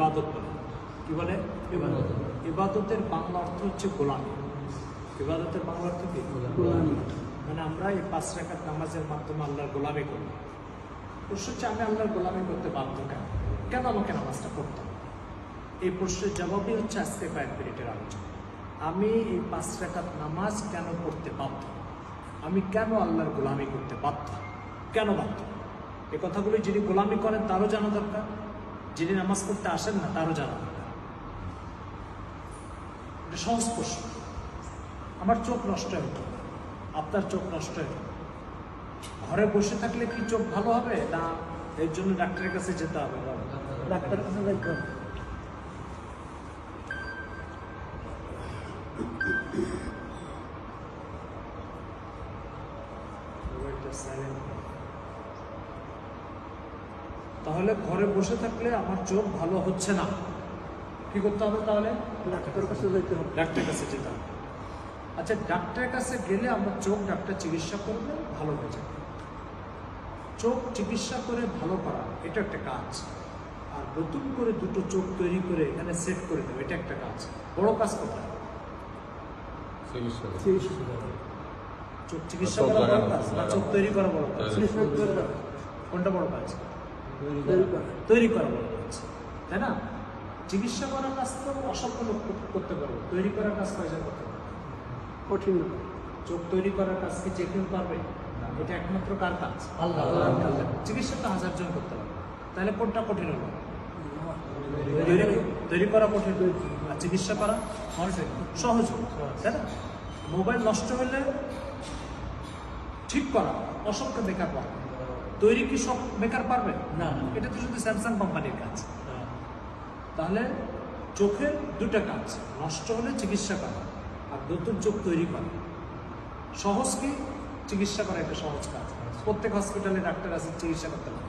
ইবাদত বলে। কি বলে? ইবাদত। ইবাদতের বাংলা অর্থ হচ্ছে গোলামি। ইবাদতের বাংলা অর্থ কি? গোলামি। মানে আমরা এই পাঁচ রাকাত নামাজের মাধ্যমে আল্লাহর গোলামি করি। প্রশ্ন হচ্ছে আমি আল্লাহর গোলামি করতে বাধ্য কেন? কেন আমাকে নামাজটা পড়তে এই প্রশ্নের জবাবই হচ্ছে আজকে কয়েক মিনিটের আলোচনা। আমি এই পাঁচ রাকাত নামাজ কেন পড়তে বাধ্য? আমি কেন আল্লাহর গোলামি করতে বাধ্য? কেন বাধ্য? এই কথাগুলি যিনি গোলামি করেন তারও জানা দরকার। যিনি নামাজ পড়তে আসেন না, তারও জানা প্রশ্ন। আমার চোখ নষ্ট হয়ে আপনার চোখ নষ্ট হয়ে ঘরে বসে থাকলে কি চোখ ভালো হবে? না, এর জন্য ডাক্তারের কাছে যেতে হবে। ডাক্তার কাছে যাইতে হবে। তাহলে ঘরে বসে থাকলে আমার চোখ ভালো হচ্ছে না। কি করতে হবে তাহলে? ডাক্তার কাছে যাইতে হবে। ডাক্তারের কাছে যেতে হবে। আচ্ছা ডাক্তারের কাছে গেলে আমার চোখ ডাক্তার চিকিৎসা করবে ভালো হয়ে যাবে। চোখ চিকিৎসা করে ভালো করা এটা একটা কাজ। আর নতুন করে দুটো চোখ তৈরি করে এখানে সেট করে দেবে এটা একটা কাজ। বড় কাজ কোথায়। চোখ চিকিৎসা চোখ করা বড় কাজ না চোখ তৈরি করা বড় কাজ। কোনটা বড় কাজ? তৈরি করে। করা বড় কাজ তাই না চিকিৎসা করার কাজ তো অসংখ্য লোক করতে পারবে তৈরি করার কাজ কয়জন করতে পারবে কঠিন চোখ তৈরি করার কাজ কি যে কেউ পারবে এটা একমাত্র কার কাজ আল্লাহ। আল্লাহ। চিকিৎসা তো হাজার জন করতে পারবে তাহলে কোনটা কঠিন হলো তৈরি- করা কঠিন আর চিকিৎসা করা সহজ হলো। তাই না মোবাইল নষ্ট হলে ঠিক করা অসংখ্য বেকার পারবে তৈরি কি সব বেকার পারবে? না। এটা তো শুধু স্যামসাং কোম্পানির কাজ। তাহলে চোখের দুটা কাজ নষ্ট হলে চিকিৎসা করা আর নতুন চোখ তৈরি করা। সহজ কি? চিকিৎসা করা একটা সহজ কাজ। প্রত্যেক হসপিটালে ডাক্তার আছে চিকিৎসা করতে পারে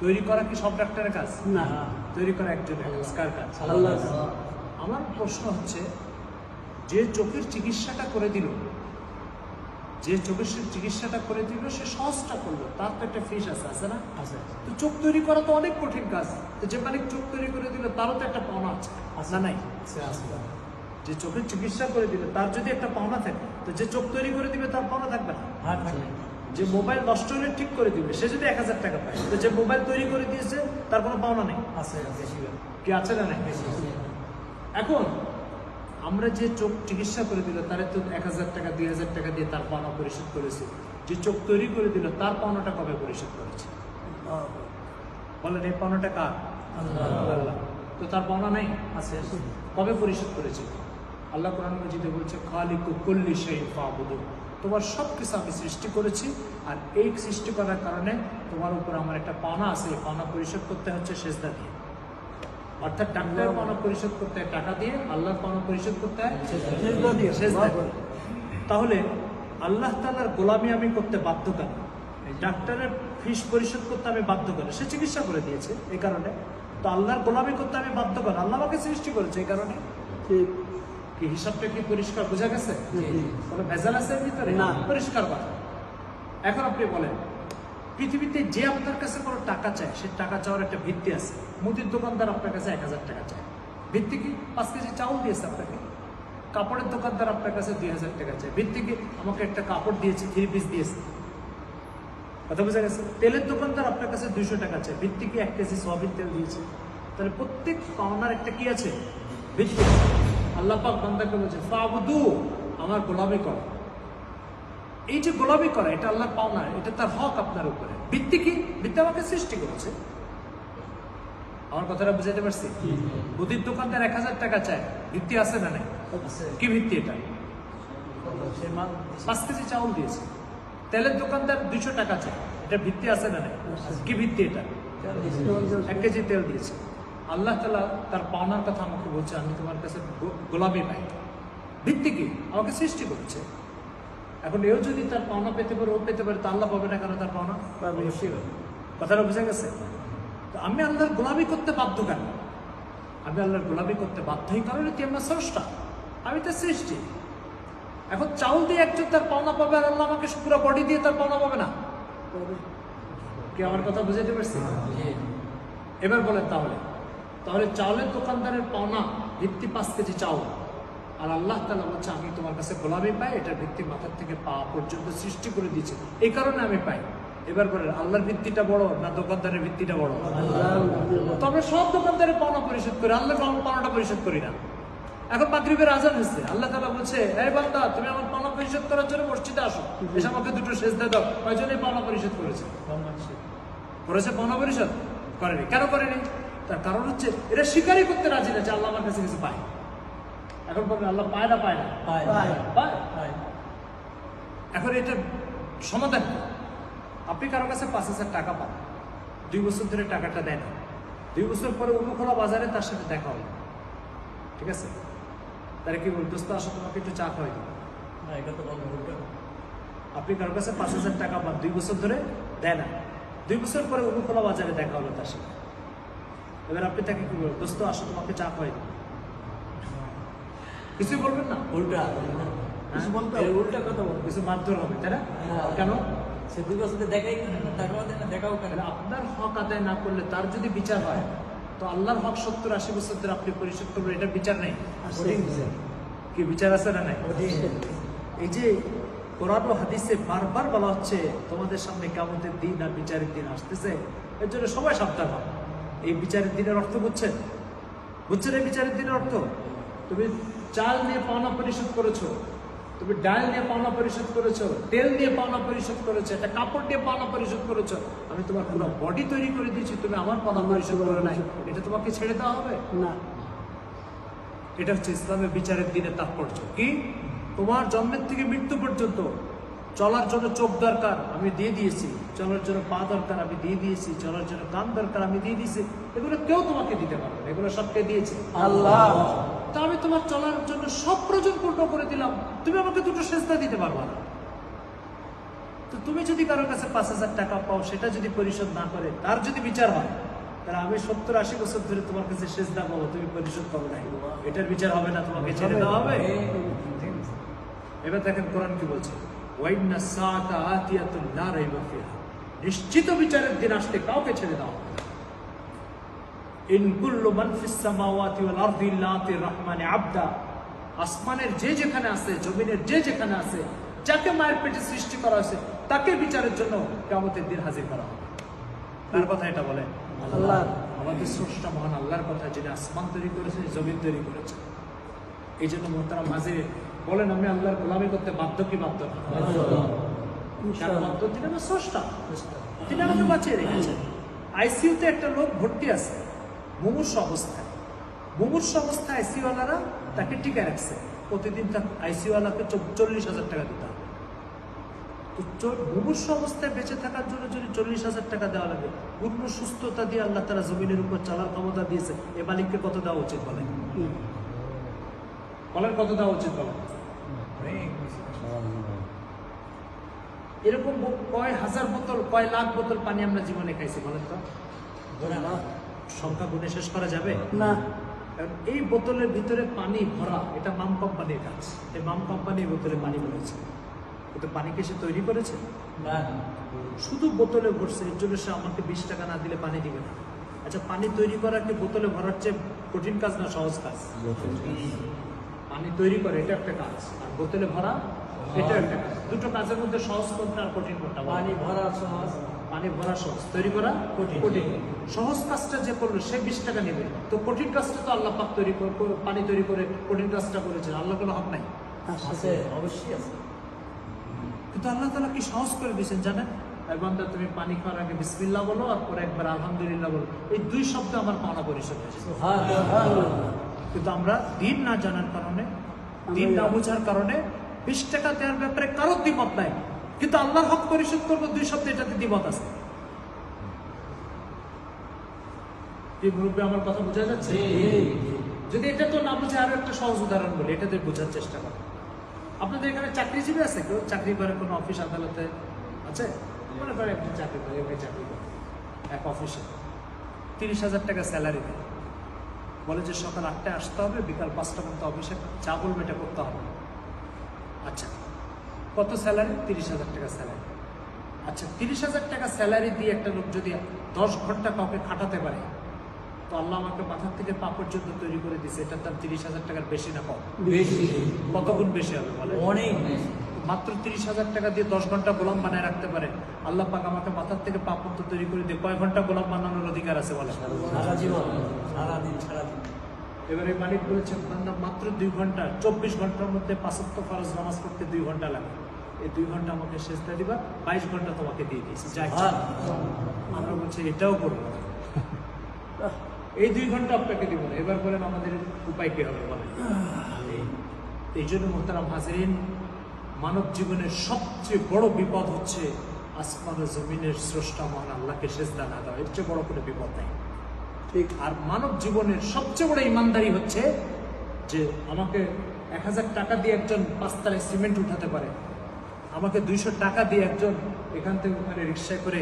তৈরি করা কি সব ডাক্তারের কাজ? না। তৈরি করা একজনের কাজ। কার কাজ। আমার প্রশ্ন হচ্ছে যে চোখের চিকিৎসাটা করে দিল যে চোখের সে চিকিৎসাটা করে দিল সে সহজটা করল। তার তো একটা ফিস আছে আছে না? আছে তো চোখ তৈরি করা তো অনেক কঠিন কাজ। তো যে মানে চোখ তৈরি করে দিল তারও তো একটা পাওনা আছে। না নাই? যে চোখের চিকিৎসা করে দিল তার যদি একটা পাওনা থাকে তো যে চোখ তৈরি করে দিবে তার পাওনা থাকবে না? হ্যাঁ থাকবে। যে মোবাইল নষ্ট হলে ঠিক করে দিবে সে যদি এক হাজার টাকা পায় তো যে মোবাইল তৈরি করে দিয়েছে তার কোনো পাওনা নেই? আছে কি আছে না এখন আমরা যে চোখ চিকিৎসা করে দিল তারে তো এক হাজার টাকা দুই হাজার টাকা দিয়ে তার পাওনা পরিশোধ করেছে। যে চোখ তৈরি করে দিল তার পাওনাটা কবে পরিশোধ করেছে? বলেন এই পাওনাটা কার? আল্লাহ। তো তার পাওনা নেই? আছে। কবে পরিশোধ করেছে? আল্লাহ কোরআন মজিদে বলছে খালিকু কুল্লি সেই ফাবুদু। তোমার সব কিছু আমি সৃষ্টি করেছি আর এই সৃষ্টি করার কারণে তোমার উপর আমার একটা পাওনা আছে। এই পাওনা পরিশোধ করতে হচ্ছে সেজদা দিয়ে। অর্থাৎ ডাক্তার পাওনা পরিশোধ করতে হয় টাকা দিয়ে আল্লাহর পাওনা পরিশোধ করতে হয়। তাহলে আল্লাহ তালার গোলামি আমি করতে বাধ্য কেন? ডাক্তারের ফিস পরিশোধ করতে আমি বাধ্য কেন? সে চিকিৎসা করে দিয়েছে এই কারণে। তো আল্লাহর গোলামি করতে আমি বাধ্য কেন? আল্লাহ আমাকে সৃষ্টি করেছে এই কারণে। কি হিসাবটা কি পরিষ্কার বোঝা গেছে। কোনো ভেজাল আছে ভিতরে? না। পরিষ্কার কথা। এখন আপনি বলেন পৃথিবীতে যে আপনার কাছে কোনো টাকা চায়, সে টাকা চাওয়ার একটা ভিত্তি আছে। মুদির দোকানদার আপনার কাছে এক হাজার টাকা চায়। ভিত্তি কি? পাঁচ কেজি চাউল দিয়েছে আপনাকে। কাপড়ের দোকানদার আপনার কাছে দুই হাজার টাকা চায়। ভিত্তি কি? আমাকে একটা কাপড় দিয়েছে, থ্রি পিস দিয়েছে। কথা বোঝা গেছে? তেলের দোকানদার আপনার কাছে দুইশো টাকা চায়। ভিত্তি কি? এক কেজি সয়াবিন তেল দিয়েছে। তাহলে প্রত্যেক পাওনার একটা কি আছে? ভিত্তি। আল্লাহ পাক বান্দাকে বলছে, ফাবুদু, আমার গোলামি করো। এই যে গোলামি করা, এটা আল্লাহর পাওনা, এটা তার হক আপনার উপরে। ভিত্তি কি? ভিত্তি আমাকে সৃষ্টি করেছে। আমার কথাটা বুঝাতে পারছি? মুদির দোকানদার এক হাজার টাকা চায়। ভিত্তি আছে না নাই? কি ভিত্তি এটা? পাঁচ কেজি চাউল দিয়েছে। তেলের দোকানদার দুইশো টাকা চায়। এটা ভিত্তি আছে না নাই? কি ভিত্তি এটা? এক কেজি তেল দিয়েছে। আল্লাহ তালা তার পাওনার কথা আমাকে বলছে, আমি তোমার কাছে গোলামি পাই ভিত্তি কি? আমাকে সৃষ্টি করেছে। এখন এও যদি তার পাওনা পেতে পারে ও পেতে পারে তা আল্লাহ পাবে না কেন তার পাওনা। অবশ্যই পাবে। কথাটা বুঝে গেছে? তো আমি আল্লাহর গোলামি করতে বাধ্য কেন? আমি আল্লাহর গোলামি করতে বাধ্য এই কারণে তুই আমার স্রষ্টা? আমি তার সৃষ্টি। এখন চাউল দিয়ে একজন তার পাওনা পাবে আর আল্লাহ আমাকে পুরো বডি দিয়ে তার পাওনা পাবে না? কি আমার কথা বুঝাতে পারছি? এবার বলেন তাহলে। তাহলে চাউলের দোকানদারের পাওনা ভিত্তি পাঁচ কেজি চাউল। আর আল্লাহ তালা বলছে, আমি তোমার কাছে গোলামি পাই, এটার ভিত্তি মাথার থেকে পা পর্যন্ত সৃষ্টি করে দিয়েছে। এই কারণে আমি পাই। এবার বলেন, আল্লাহর ভিত্তিটা বড় না দোকানদারের ভিত্তিটা বড়? তবে সব দোকানদারের পাওনা পরিশোধ করি আল্লাহ পাওনাটা পরিশোধ করি না। এখন মাগরিবের আজান হচ্ছে আল্লাহ তালা বলছে, এই বান্দা, তুমি আমার পাওনা পরিশোধ করার জন্য মসজিদে আসো। এসে আমাকে দুটো শেষ দিয়ে দাও। কয়জনে পাওনা পরিশোধ করেছে? করেছে পাওনা পরিশোধ? করেনি। কেন করেনি? তার কারণ হচ্ছে এটা স্বীকারই করতে রাজি না যে আল্লাহ আমার কাছে কিছু পায় এখন বলবেন আল্লাহ পায় না পায় না? পায়। এখন এটার সমাধান আপনি কারও কাছে পাঁচ হাজার টাকা পান দুই বছর ধরে টাকাটা দেন না। দুই বছর পরে অনুখোলা বাজারে তার সাথে দেখা হলো ঠিক আছে? তারা কি বল দোস্ত আসো তোমাকে একটু চা খাওয়াই দিই। আপনি কারও কাছে পাঁচ হাজার টাকা পান দুই বছর ধরে দেয় না। দুই বছর পরে অনুখোলা বাজারে দেখা হলো তার সাথে। এবার আপনি তাকে কি বলবেন দোস্ত আসো তোমাকে চা খাওয়াই কিছুই বলবেন না? উল্টা কিছু বলতে এই হবে। উল্টা কথা বলবে কিছু মারধর হবে তাই না? হ্যাঁ। কেন? সে দুই বছর দেখাই টাকাও দেয় না দেখাও কেন? আপনার হক আদায় না করলে তার যদি বিচার হয় তো আল্লাহর হক সত্তর আশি বছর ধরে আপনি পরিশোধ করবেন এটা বিচার নেই। কি বিচার আছে না নাই? এই যে কোরআন ও হাদিসে বারবার বলা হচ্ছে তোমাদের সামনে কেমতের দিন আর বিচারের দিন আসতেছে এর জন্য সবাই সাবধান হন এই বিচারের দিনের অর্থ বুঝছেন? বুঝছেন এই বিচারের দিনের অর্থ? তুমি চাল নিয়ে পাওনা পরিশোধ করেছ তুমি ডাল নিয়ে পাওনা পরিশোধ করেছ তেল দিয়ে পাওনা পরিশোধ করেছ একটা কাপড় দিয়ে পাওনা পরিশোধ করেছ আমি তোমার পুরো বডি তৈরি করে দিয়েছি তুমি আমার পাওনা পরিশোধ করে নাই। এটা তোমাকে ছেড়ে দেওয়া হবে? না। এটা হচ্ছে ইসলামের বিচারের দিনের তাৎপর্য। কি? তোমার জন্মের থেকে মৃত্যু পর্যন্ত চলার জন্য চোখ দরকার আমি দিয়ে দিয়েছি। চলার জন্য পা দরকার আমি দিয়ে দিয়েছি। চলার জন্য কান দরকার আমি দিয়ে দিয়েছি। এগুলো কেউ তোমাকে দিতে পারবে এগুলো সবকে দিয়েছে। আল্লাহ। তা আমি তোমার চলার জন্য সব প্রয়োজন পূর্ণ করে দিলাম। তুমি আমাকে দুটো সেজদা দিতে পারবা না। তো তুমি যদি কারোর কাছে পাঁচ হাজার টাকা পাও, সেটা যদি পরিশোধ না করে, তার যদি বিচার হয়, তাহলে আমি সত্তর আশি বছর ধরে তোমার কাছে সেজদা পাবো তুমি পরিশোধ পাবো না। এটার বিচার হবে না, তোমাকে ছেড়ে দেওয়া হবে। এবার দেখেন কোরআন কি বলছে ফিহা। নিশ্চিত বিচারের দিন আসলে কাউকে ছেড়ে দেওয়া হবে আবদা। আসমানের যে যেখানে আছে জমিনের যে যেখানে আছে যাকে মায়ের পেটে সৃষ্টি করা হয়েছে তাকে বিচারের জন্য কিয়ামতের দিন হাজির করা হবে। তার কথা এটা বলে? আল্লাহ। আমাদের স্রষ্টা মহান আল্লাহর কথা যিনি আসমান তৈরি করেছে জমিন তৈরি করেছে। এই জন্য মোহতারাম হাজির বলেন আমি আল্লাহর গোলামি করতে বাধ্য কি বাধ্য না? তিনি আমার স্রষ্টা। তিনি আমাকে বাঁচিয়ে রেখেছেন। আইসিইউতে একটা লোক ভর্তি আছে। মুমূর্ষ অবস্থায়। মুমূর্ষ অবস্থায় আইসিইউওয়ালারা তাকে টিকা রাখছে। প্রতিদিন তার আইসিইউওয়ালাকে চল্লিশ হাজার টাকা দিতে হবে তো মুমূর্ষ অবস্থায় বেঁচে থাকার জন্য যদি চল্লিশ হাজার টাকা দেওয়া লাগে, পূর্ণ সুস্থতা দিয়ে আল্লাহ তারা জমিনের উপর চালার ক্ষমতা দিয়েছে, এ মালিককে কত দেওয়া উচিত বলেন? কত দেওয়া উচিত বলেন? এরকম কয় হাজার বোতল, কয় লাখ বোতল পানি আমরা জীবনে খাইছি বলেন তো? সংখ্যা গুণে শেষ করা যাবে? না। কারণ এই বোতলের ভিতরে পানি ভরা এটা মাম কোম্পানির কাজ। এই মাম কোম্পানি এই বোতলে পানি ভরেছে। কিন্তু পানিকে সে তৈরি করেছে? না শুধু বোতলে ভরছে এর জন্য সে আমাকে বিশ টাকা না দিলে পানি দিবে না। আচ্ছা পানি তৈরি করা কি বোতলে ভরার চেয়ে কঠিন কাজ না সহজ কাজ। পানি তৈরি করে এটা একটা কাজ। আর বোতলে ভরা এটা একটা কাজ। দুটো কাজের মধ্যে সহজ কোনটা আর কঠিন কোনটা পানি ভরা সহজ পানি ভরা সহজ। তৈরি করা কঠিন। কঠিন। সহজ কাজটা যে করল সে বিশ টাকা নেবে। তো কঠিন কাজটা তো আল্লাহ পাক তৈরি পানি তৈরি করে কঠিন কাজটা করেছেন। আল্লাহ কোনো হক নাই। আছে অবশ্যই আছে। কিন্তু আল্লাহ তালা কি সহজ করে দিয়েছেন জানেন? বান্দা তুমি পানি খাওয়ার আগে বিসমিল্লাহ বলো আর পরে একবার আলহামদুলিল্লাহ বলো। এই দুই শব্দ আমার পাওনা পরিশোধ হয়েছে। কিন্তু আমরা দিন না জানার কারণে দিন না বোঝার কারণে বিশ টাকা দেওয়ার ব্যাপারে কারোর দ্বিমত নাই। কিন্তু আল্লাহর হক পরিশোধ করব দুই সপ্তাহে এটাতে দ্বিমত আছে। এই মুরব্বী আমার কথা বোঝা যাচ্ছে? যদি এটা তো না বুঝে আরও একটা সহজ উদাহরণ বলি এটাতে বোঝার চেষ্টা করো আপনাদের এখানে চাকরিজীবী আছে কেউ? চাকরি করে কোনো অফিস আদালতে আছে? মনে করে একজন চাকরি করে চাকরি করে এক অফিসে। তিরিশ হাজার টাকা স্যালারি দেয়। বলে যে সকাল আটটায় আসতে হবে বিকাল পাঁচটা পর্যন্ত অফিসে যা বলবে এটা করতে হবে। আচ্ছা কত স্যালারি? তিরিশ হাজার টাকা স্যালারি। আচ্ছা তিরিশ হাজার টাকা স্যালারি দিয়ে একটা লোক যদি দশ ঘণ্টা কাউকে খাটাতে পারে তো আল্লাহ আমাকে মাথার থেকে পা পর্যন্ত তৈরি করে দিছে এটার দাম তিরিশ হাজার টাকার বেশি না কম? বেশি। কত গুণ বেশি হবে বলে অনেক মাত্র তিরিশ হাজার টাকা দিয়ে দশ ঘণ্টা গোলাম বানায় রাখতে পারে। আল্লাহ পাক আমাকে মাথার থেকে পা পর্যন্ত তৈরি করে দিয়ে কয় ঘণ্টা গোলাম বানানোর অধিকার আছে বলে সারাদিন সারাদিন। এবারে মালিক বলেছেন বান্দা মাত্র দুই ঘণ্টা চব্বিশ ঘণ্টার মধ্যে পাঁচত্ব ফরজ নামাজ পড়তে দুই ঘণ্টা লাগে। এই দুই ঘণ্টা আমাকে শেষটা দিবা বাইশ ঘণ্টা তোমাকে দিয়ে দিয়েছি। যাই আমরা বলছি এটাও করব। এই দুই ঘণ্টা আপনাকে দিব না। এবার বলেন আমাদের উপায় কি হবে? বলেন। এই জন্য মোহতারাম হাজরিন মানব জীবনের সবচেয়ে বড় বিপদ হচ্ছে আসমান ও জমিনের স্রষ্টা মহান আল্লাহকে সেজদা না দেওয়া। এর চেয়ে বড় কোনো বিপদ নেই। ঠিক আর মানব জীবনের সবচেয়ে বড় ইমানদারি হচ্ছে যে আমাকে এক হাজার টাকা দিয়ে একজন পাঁচতলায় সিমেন্ট উঠাতে পারে। আমাকে দুইশো টাকা দিয়ে একজন এখান থেকে ওখানে রিক্সায় করে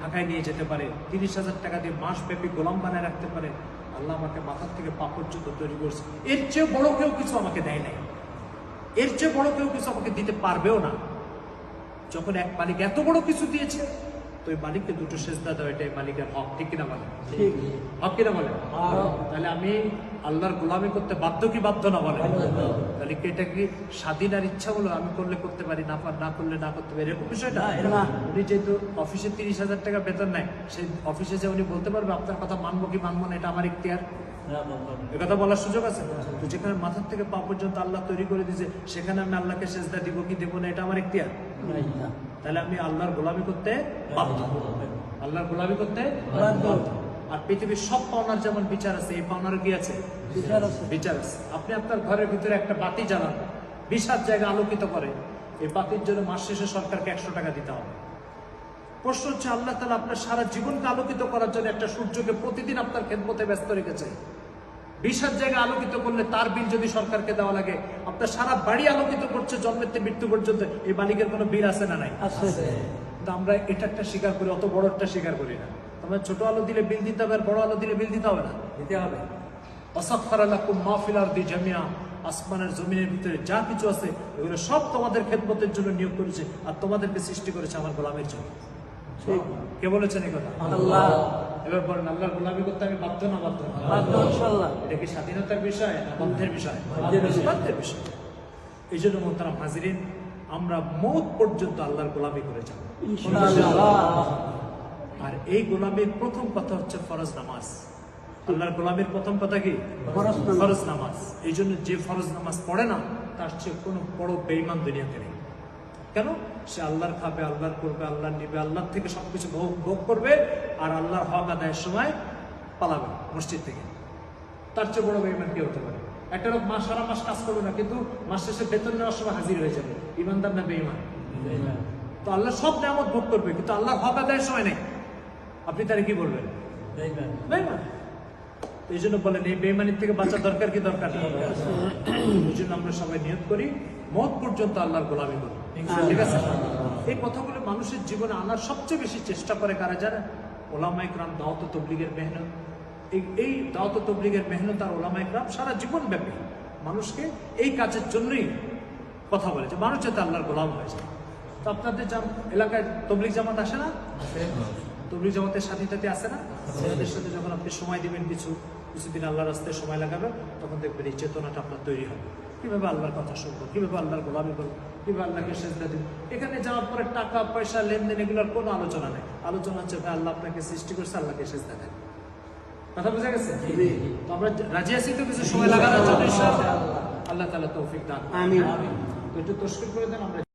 ঢাকায় নিয়ে যেতে পারে। তিরিশ হাজার টাকা দিয়ে মাসব্যাপী গোলাম বানায় রাখতে পারে। আল্লাহ আমাকে মাথার থেকে পা পর্যন্ত তৈরি করছে। এর চেয়ে বড় কেউ কিছু আমাকে দেয় নাই। এর চেয়ে বড় কেউ কিছু আমাকে দিতে পারবেও না। যখন এক মালিক এত বড় কিছু দিয়েছে তো ওই মালিককে দুটো সেজদা দেওয়া এটাই মালিকের হক। ঠিক কিনা বলে হক কিনা বলে তাহলে আমি আল্লাহর গোলামি করতে বাধ্য কি বাধ্য না বলে তাহলে কি এটা কি স্বাধীন আর ইচ্ছা হলো আমি করলে করতে পারি না পার না করলে না করতে পারি? এরকম বিষয়টা। উনি যেহেতু অফিসে তিরিশ হাজার টাকা বেতন নেয় সেই অফিসে যে উনি বলতে পারবে আপনার কথা মানবো কি মানবো না এটা আমার ইখতিয়ার। বাবা। কথা বলার সুযোগ আছে? তো যেখানে মাথার থেকে পা পর্যন্ত আল্লাহ তৈরি করে দিয়েছে সেখানে আমি আল্লাহকে সেজদা দিব কি দেবো না এটা আমার ইখতিয়ার। তাহলে আমি আল্লাহর গোলামি করতে বাধ্য আল্লাহর গোলামি করতে বাধ্য। আর পৃথিবীর সব পাওনার যেমন বিচার আছে এই পাওনার কি আছে? বিচার আছে। বিচার আছে। আপনি আপনার ঘরের ভিতরে একটা বাতি জ্বালান বিশ হাত জায়গা আলোকিত করে এই বাতির জন্য মাস শেষে সরকারকে একশো টাকা দিতে হবে। প্রশ্ন হচ্ছে আল্লাহ তালা আপনার সারা জীবনকে আলোকিত করার জন্য একটা সূর্যকে প্রতিদিন আপনার খেদমতে ব্যস্ত রেখেছে। বিশ হাত জায়গা আলোকিত করলে তার বিল যদি সরকারকে দেওয়া লাগে। আপনার সারা বাড়ি আলোকিত করছে জন্মের থেকে মৃত্যু পর্যন্ত। এই মালিকের কোনো বিল আছে না নাই? কিন্তু আমরা এটা একটা স্বীকার করি অত বড় একটা স্বীকার করি না। আমরা ছোট আলো দিলে বিল দিতে হবে আর বড় আলো দিলে বিল দিতে হবে না। দিতে হবে। অসাক্ষর আলাকুম মাহফিলার দি জামিয়া আসমানের জমিনের ভিতরে যা কিছু আছে এগুলো সব তোমাদের খেদমতের জন্য নিয়োগ করেছে আর তোমাদেরকে সৃষ্টি করেছে আমার গোলামের জন্য। কে বলেছেন এই কথা? আল্লাহ। এবার বলেন আল্লাহর গোলামি করতে আমি বাধ্য না বাধ্য? না? এটা কি স্বাধীনতার বিষয় না বাধ্যের বিষয়? বাধ্যের বিষয়। এই জন্য মোহতারাম হাজিরিন আমরা মৌত পর্যন্ত আল্লাহর গোলামি করে যাব। আর এই গোলামির প্রথম কথা হচ্ছে ফরজ নামাজ। আল্লাহর গোলামির প্রথম কথা কি? নামাজ। ফরজ নামাজ। এই জন্য যে ফরজ নামাজ পড়ে না তার চেয়ে কোনো বড় বেইমান দুনিয়াতে নেই। কেন? সে আল্লাহর খাবে আল্লাহর করবে আল্লাহর নিবে আল্লাহর থেকে সবকিছু ভোগ ভোগ করবে আর আল্লাহর হক আদায়ের সময় পালাবে মসজিদ থেকে। তার চেয়ে বড় বেইমান কে হতে পারে? একটা লোক মাস সারা মাস কাজ করবে না কিন্তু মাস শেষে বেতন নেওয়ার সময় হাজির হয়ে যাবে। ইমানদার না বেইমান তো আল্লাহ সব নিয়ামত ভোগ করবে কিন্তু আল্লাহর হক আদায়ের সময় নেই। আপনি তারে কি বলবেন? বেইমান এই জন্য বলেন এই বেইমানির থেকে বাঁচা দরকার কি দরকার? এই জন্য আমরা সবাই নিয়ত করি মত পর্যন্ত আল্লাহর গোলামি করি ঠিক আছে? এই কথাগুলো মানুষের জীবনে আনার সবচেয়ে বেশি চেষ্টা করে কারা জানে? ওলামাই ক্রাম দাওয়াত ও তবলিগের মেহনত। এই এই দাওয়াত ও তবলিগের মেহনত আর ওলামাই ক্রাম সারা জীবন ব্যাপী মানুষকে এই কাজের জন্যই কথা বলেছে। মানুষ যাতে আল্লাহর গোলাম হয়ে যায়। তো আপনাদের এলাকায় তবলিক জামাত আসে না? তবলিগ জামাতের সাথে সাথে আসে না? ছেলেদের সাথে যখন আপনি সময় দিবেন কিছু কিছুদিন আল্লাহ রাস্তায় সময় লাগাবেন তখন দেখবেন এই চেতনাটা আপনার তৈরি হবে। কীভাবে আল্লাহর কথা শুনব? কীভাবে আল্লাহর গোলামি করব? কীভাবে আল্লাহকে সেজদা দিব? এখানে যাওয়ার পরে টাকা পয়সা লেনদেন এগুলোর কোনো আলোচনা নেই। আলোচনা হচ্ছে ভাই আল্লাহ আপনাকে সৃষ্টি করছে আল্লাহকে সেজদা দেন। কথা বোঝা গেছে? তো আমরা রাজি আছি তো কিছু সময় লাগানোর জন্য আল্লাহ তালা তৌফিক দান আমি তো একটু তস্কর করে দেন আমরা